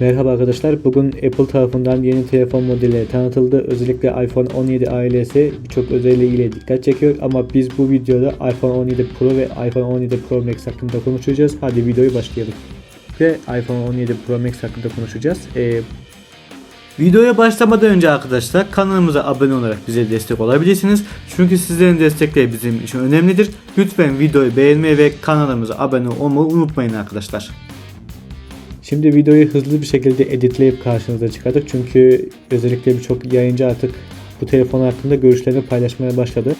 Merhaba arkadaşlar. Bugün Apple tarafından yeni telefon modelleri tanıtıldı. Özellikle iPhone 17 ailesi birçok özelliğiyle dikkat çekiyor. Ama biz bu videoda iPhone 17 Pro ve iPhone 17 Pro Max hakkında konuşacağız. Hadi videoyu başlayalım. Ve iPhone 17 Pro Max hakkında konuşacağız. Ee, Videoya başlamadan önce arkadaşlar kanalımıza abone olarak bize destek olabilirsiniz. Çünkü sizlerin destekleri bizim için önemlidir. Lütfen videoyu beğenmeyi ve kanalımıza abone olmayı unutmayın arkadaşlar. Şimdi videoyu hızlı bir şekilde editleyip karşınıza çıkardık. Çünkü özellikle birçok yayıncı artık bu telefon hakkında görüşlerini paylaşmaya başladı.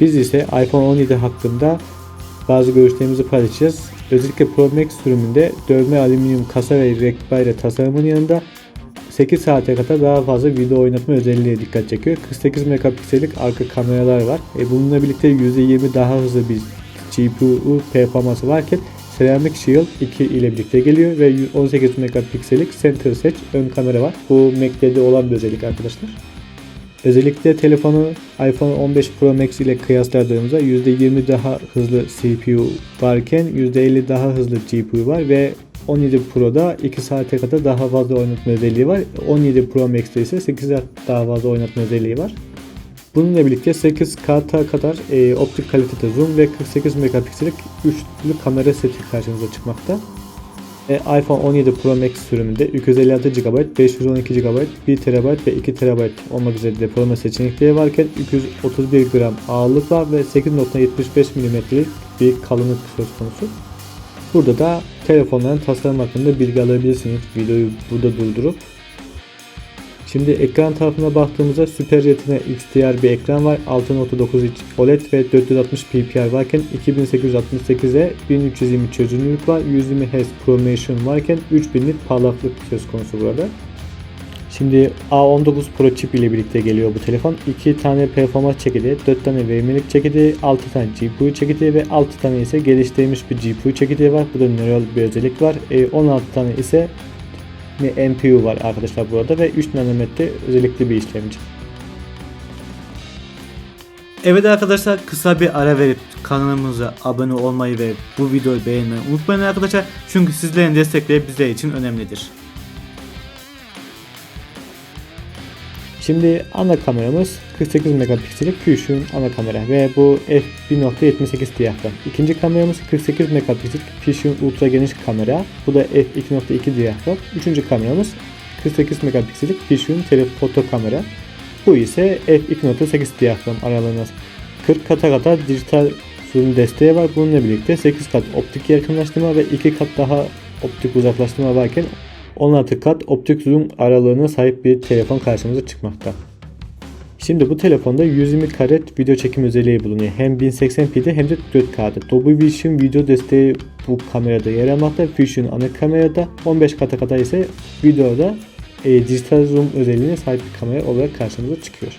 Biz ise iPhone 17 hakkında bazı görüşlerimizi paylaşacağız. Özellikle Pro Max sürümünde dövme alüminyum kasa ve rekbayla tasarımın yanında 8 saate kadar daha fazla video oynatma özelliğine dikkat çekiyor. 48 megapiksellik arka kameralar var. E bununla birlikte %20 daha hızlı bir GPU performansı varken Ceramic Shield 2 ile birlikte geliyor ve 18 megapiksellik Center Search ön kamera var. Bu Mac'de de olan bir özellik arkadaşlar. Özellikle telefonu iPhone 15 Pro Max ile kıyasladığımızda %20 daha hızlı CPU varken %50 daha hızlı GPU var ve 17 Pro'da 2 saate kadar daha fazla oynatma özelliği var. 17 Pro Max'te ise 8 saat daha fazla oynatma özelliği var. Bununla birlikte 8K'ta kadar e, optik kalitede zoom ve 48 megapiksellik üçlü kamera seti karşımıza çıkmakta. E, iPhone 17 Pro Max sürümünde 256 GB, 512 GB, 1 TB ve 2 TB olmak üzere depolama seçenekleri varken 231 gram ağırlık var ve 8.75 mm'lik bir kalınlık söz konusu. Burada da telefonların tasarım hakkında bilgi alabilirsiniz. Videoyu burada durdurup. Şimdi ekran tarafına baktığımızda Super Retina XDR bir ekran var. 6.9 inç OLED ve 460 ppi varken 2868'e 1320 çözünürlük var. 120 Hz ProMotion varken 3000'lik parlaklık söz konusu burada. Şimdi A19 Pro çip ile birlikte geliyor bu telefon. 2 tane performans çekirdeği, 4 tane verimlilik çekirdeği, 6 tane GPU çekirdeği ve 6 tane ise geliştirilmiş bir GPU çekirdeği var. Bu da nöral bir özellik var. E, 16 tane ise bir NPU var arkadaşlar burada ve 3 nanometre özellikli bir işlemci. Evet arkadaşlar kısa bir ara verip kanalımıza abone olmayı ve bu videoyu beğenmeyi unutmayın arkadaşlar. Çünkü sizlerin destekleri bizler için önemlidir. Şimdi ana kameramız 48 megapiksellik Fusion ana kamera ve bu f1.78 diyafram. İkinci kameramız 48 megapiksellik Fusion ultra geniş kamera. Bu da f2.2 diyafram. Üçüncü kameramız 48 megapiksellik Fusion telefoto kamera. Bu ise f2.8 diyafram aralığına 40 kata kadar dijital zoom desteği var. Bununla birlikte 8 kat optik yakınlaştırma ve 2 kat daha optik uzaklaştırma varken 16 kat optik zoom aralığına sahip bir telefon karşımıza çıkmakta. Şimdi bu telefonda 120 karet video çekim özelliği bulunuyor. Hem 1080p'de hem de 4K'da. Dolby Vision video desteği bu kamerada yer almakta. Fusion ana kamerada 15 kata kadar ise videoda e, dijital zoom özelliğine sahip bir kamera olarak karşımıza çıkıyor.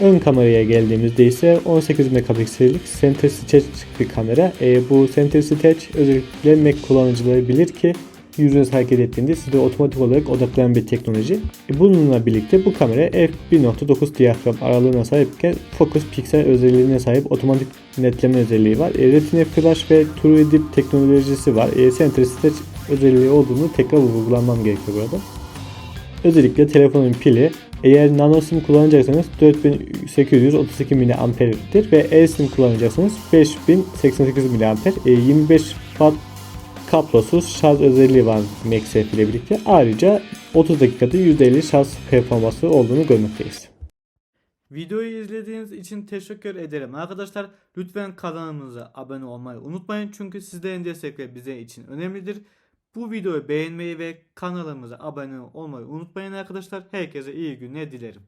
Ön kameraya geldiğimizde ise 18 megapiksellik Center Stage bir kamera. E, bu Center Stage özellikle Mac kullanıcıları bilir ki yüzünüz hareket ettiğinde size otomatik olarak odaklayan bir teknoloji. E, bununla birlikte bu kamera f1.9 diyafram aralığına sahipken Focus Pixel özelliğine sahip otomatik netleme özelliği var. E, Retina Flash ve TrueDepth teknolojisi var. E, Center Stage özelliği olduğunu tekrar vurgulamam gerekiyor burada. Özellikle telefonun pili eğer nano sim kullanacaksanız 4832 mAh'tir ve eSIM kullanacaksanız 5088 mAh. E, 25 watt kablosuz şarj özelliği var MagSafe ile birlikte. Ayrıca 30 dakikada %50 şarj performansı olduğunu görmekteyiz. Videoyu izlediğiniz için teşekkür ederim arkadaşlar. Lütfen kanalımıza abone olmayı unutmayın. Çünkü sizlerin destekleri bize için önemlidir. Bu videoyu beğenmeyi ve kanalımıza abone olmayı unutmayın arkadaşlar. Herkese iyi günler dilerim.